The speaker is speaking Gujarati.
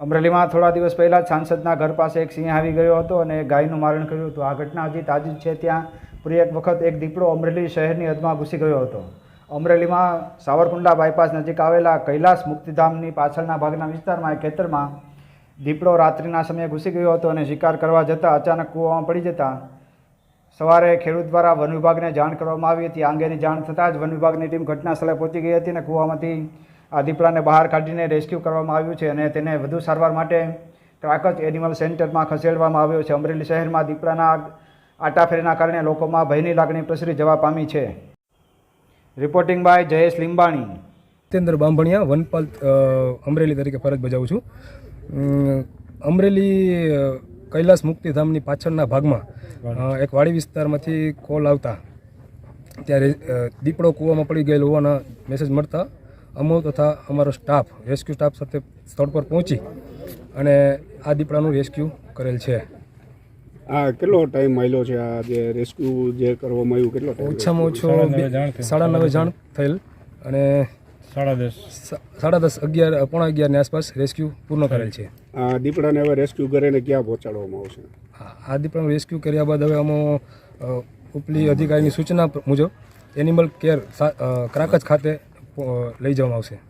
અમરેલીમાં થોડા દિવસ પહેલાં સાંસદના ઘર પાસે એક સિંહ આવી ગયો હતો અને ગાયનું મારણ કર્યું હતું. આ ઘટના હજી તાજી છે. ત્યાં પૂરી એક વખત એક દીપડો અમરેલી શહેરની હદમાં ઘૂસી ગયો હતો. અમરેલીમાં સાવરકુંડલા બાયપાસ નજીક આવેલા કૈલાસ મુક્તિધામની પાછળના ભાગના વિસ્તારમાં ખેતરમાં દીપડો રાત્રિના સમયે ઘૂસી ગયો હતો અને શિકાર કરવા જતાં અચાનક કૂવામાં પડી જતા સવારે ખેડૂત દ્વારા વન વિભાગને જાણ કરવામાં આવી હતી. આ અંગેની જાણ થતાં જ વન વિભાગની ટીમ ઘટના સ્થળે પહોંચી ગઈ હતી અને કૂવામાંથી આ દીપડાને બહાર કાઢીને રેસ્ક્યુ કરવામાં આવ્યું છે અને તેને વધુ સારવાર માટે ક્રાકચ એનિમલ સેન્ટરમાં ખસેડવામાં આવ્યો છે. અમરેલી શહેરમાં દીપડાના આટાફેરીના કારણે લોકોમાં ભયની લાગણી પ્રસરી જવા પામી છે. Reporting by Jayesh Limbani. Satyendra Bambhaniya, વનપાલ અમરેલી તરીકે ફરજ બજાવું છું. અમરેલી કૈલાસ મુક્તિધામની પાછળના ભાગમાં એક વાડી વિસ્તારમાંથી કોલ આવતા. ત્યારે દીપડો કૂવામાં પડી ગયેલો હોવાના મેસેજ મળતા અમો તથા અમારો સ્ટાફ રેસ્ક્યુ સ્ટાફ સાથે સ્થળ પર પહોંચી અને આ દીપડાનું રેસ્ક્યુ કરેલ છે. આ કેટલો ટાઈમ માયલો છે? આ જે રેસ્ક્યુ જે કરવામાં આવ્યું કેટલો ઓછામાં ઓછો સાડા નવે જાણ થયેલ અને સાડા દસ. સાડા દસ અગિયાર પોણા અગિયારની આસપાસ રેસ્ક્યુ પૂર્ણ કરેલ છે. આ દીપડાને હવે રેસ્ક્યુ કરીને ક્યાં પહોંચાડવામાં આવશે? આ આ દીપડાનું રેસ્ક્યુ કર્યા બાદ હવે અમે ઉપલી અધિકારીની સૂચના મુજબ એનિમલ કેર ક્રાકજ ક્રાકચ ખાતે લઈ જવામાં આવશે.